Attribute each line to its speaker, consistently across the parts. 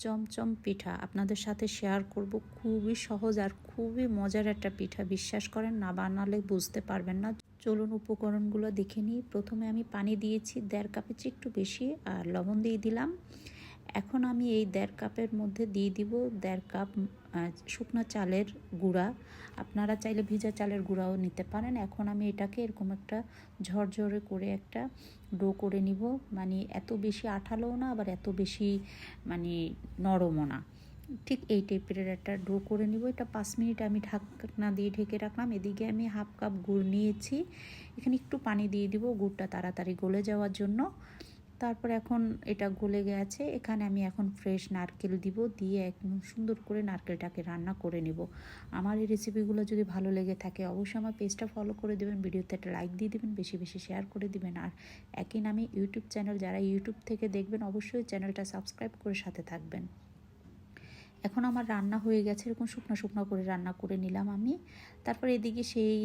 Speaker 1: চমচম পিঠা আপনাদের সাথে শেয়ার করব। খুবই সহজ আর খুবই মজার একটা পিঠা, বিশ্বাস করেন না বানালে বুঝতে পারবেন না। চলুন উপকরণগুলো দেখে নিই। প্রথমে আমি পানি দিয়েছি, দেড় কাপের একটু বেশি, আর লবণ দিয়ে দিলাম। এখন আমি এই দেড় কাপের মধ্যে দিয়ে দিব দেড় কাপ শুকনো চালের গুঁড়া। আপনারা চাইলে ভিজা চালের গুঁড়াও নিতে পারেন। এখন আমি এটাকে এরকম একটা ঝরঝরে করে একটা ডো করে নিব। মানে এত বেশি আঠালোও না, আবার এত বেশি মানে নরমও না। ঠিক এই টাইপের একটা ডো করে নিব। এটা পাঁচ মিনিট আমি ঢাকনা দিয়ে ঢেকে রাখলাম। এদিকে আমি হাফ কাপ গুড় নিয়েছি। এখানে একটু পানি দিয়ে দিব। গুড়টা তাড়াতাড়ি গলে যাওয়ার জন্য। তারপর এখন এটা গলে গেছে। এখানে আমি এখন ফ্রেশ নারকেল দিব, দিয়ে একদম সুন্দর করে নারকেলটাকে রান্না করে নেব। আমার এই রেসিপিগুলো যদি ভালো লেগে থাকে, অবশ্যই আমার পেজটা ফলো করে দেবেন, ভিডিওতে একটা লাইক দিয়ে দেবেন, বেশি বেশি শেয়ার করে দিবেন। আর একই নামে ইউটিউব চ্যানেল যারা ইউটিউব থেকে দেখবেন, অবশ্যই চ্যানেলটা সাবস্ক্রাইব করে সাথে থাকবেন। এখন আমার রান্না হয়ে গেছে, এরকম শুকনো শুকনো করে রান্না করে নিলাম আমি। তারপর এদিকে সেই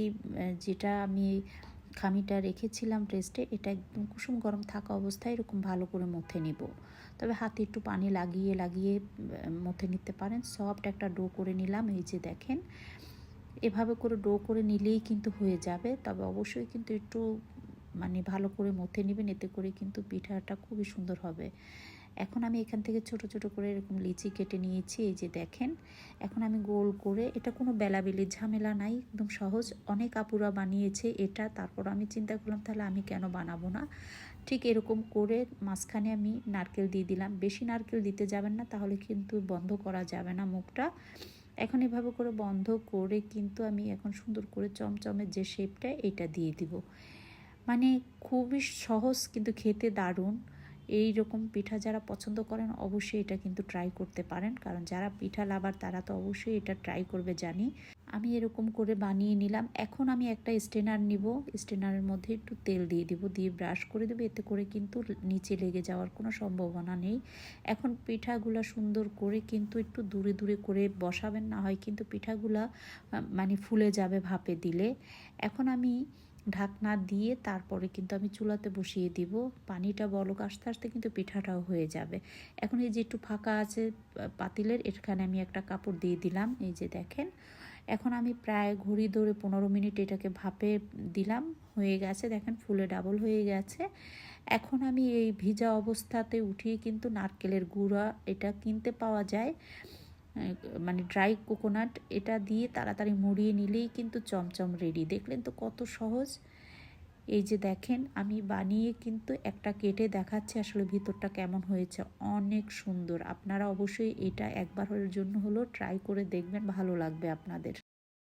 Speaker 1: যেটা আমি খামিটা রেখেছিলাম রেস্টে এটা একদম কুসুম গরম থাকা অবস্থায় এরকম ভালো করে মথে নিব। তবে হাতে একটু পানি লাগিয়ে লাগিয়ে মথে নিতে পারেন। সফট একটা ডো করে নিলাম, এই যে দেখেন। এভাবে করে ডো করে নিলেই কিন্তু হয়ে যাবে। তবে অবশ্যই কিন্তু একটু মানে ভালো করে মথে নেবেন, এতে করে কিন্তু পিঠাটা খুবই সুন্দর হবে। এখন আমি এখান থেকে ছোট ছোট করে এরকম লিচি কেটে নিয়েছি, এই যে দেখেন। এখন আমি গোল করে, এটা কোনো বেলাবেলির ঝামেলা নাই, একদম সহজ। অনেক আপুরা বানিয়েছে এটা, তারপর আমি চিন্তা করলাম তাহলে আমি কেন বানাবো না? ঠিক এরকম করে মাঝখানে আমি নারকেল দিয়ে দিলাম। বেশি নারকেল দিতে যাবেন না, তাহলে কিন্তু বন্ধ করা যাবে না মুখটা। এখন এভাবে করে বন্ধ করে কিন্তু আমি এখন সুন্দর করে চমচমের যে শেপটা এটা দিয়ে দিব। মানে খুবই সহজ কিন্তু খেতে দারুণ। এই রকম পিঠা যারা পছন্দ করেন, অবশ্যই এটা কিন্তু ট্রাই করতে পারেন। কারণ যারা পিঠা লাভার, তারা তো অবশ্যই এটা ট্রাই করবে, জানি। আমি এরকম করে বানিয়ে নিলাম। এখন আমি একটা স্টেনার নিব। স্টেনারের মধ্যে একটু তেল দিয়ে দিব, দিয়ে ব্রাশ করে দেবো। এতে করে কিন্তু নিচে লেগে যাওয়ার কোনো সম্ভাবনা নেই। এখন পিঠাগুলা সুন্দর করে কিন্তু একটু দূরে দূরে করে বসাবেন। না হয় কিন্তু পিঠাগুলা মানে ফুলে যাবে ভাপে দিলে। এখন আমি ঢাকনা দিয়ে তারপরে কিন্তু আমি চুলাতে বসিয়ে দিব। পানিটা বলক, আস্তে আস্তে কিন্তু পিঠাটাও হয়ে যাবে। এখন এই যে একটু ফাঁকা আছে পাতিলের, এখানে আমি একটা কাপড় দিয়ে দিলাম, এই যে দেখেন। এখন আমি প্রায় ঘড়ি ধরে পনেরো মিনিট এটাকে ভাপে দিলাম, হয়ে গেছে, দেখেন ফুলে ডাবল হয়ে গেছে। এখন আমি এই ভিজা অবস্থাতে উঠিয়ে কিন্তু নারকেলের গুঁড়া এটা কিনতে পাওয়া যায়। মানে ড্রাই কোকোনাট এটা দিয়ে তাড়াতাড়ি মুড়িয়ে নিলেই কিন্তু চমচম রেডি দেখলেন তো কত সহজ? এই যে দেখেন, আমি বানিয়ে কিন্তু একটা কেটে দেখাচ্ছি আসলে ভিতরটা কেমন হয়েছে। অনেক সুন্দর। আপনারা অবশ্যই এটা একবার জন্য হলো ট্রাই করে দেখবেন, ভালো লাগবে আপনাদের।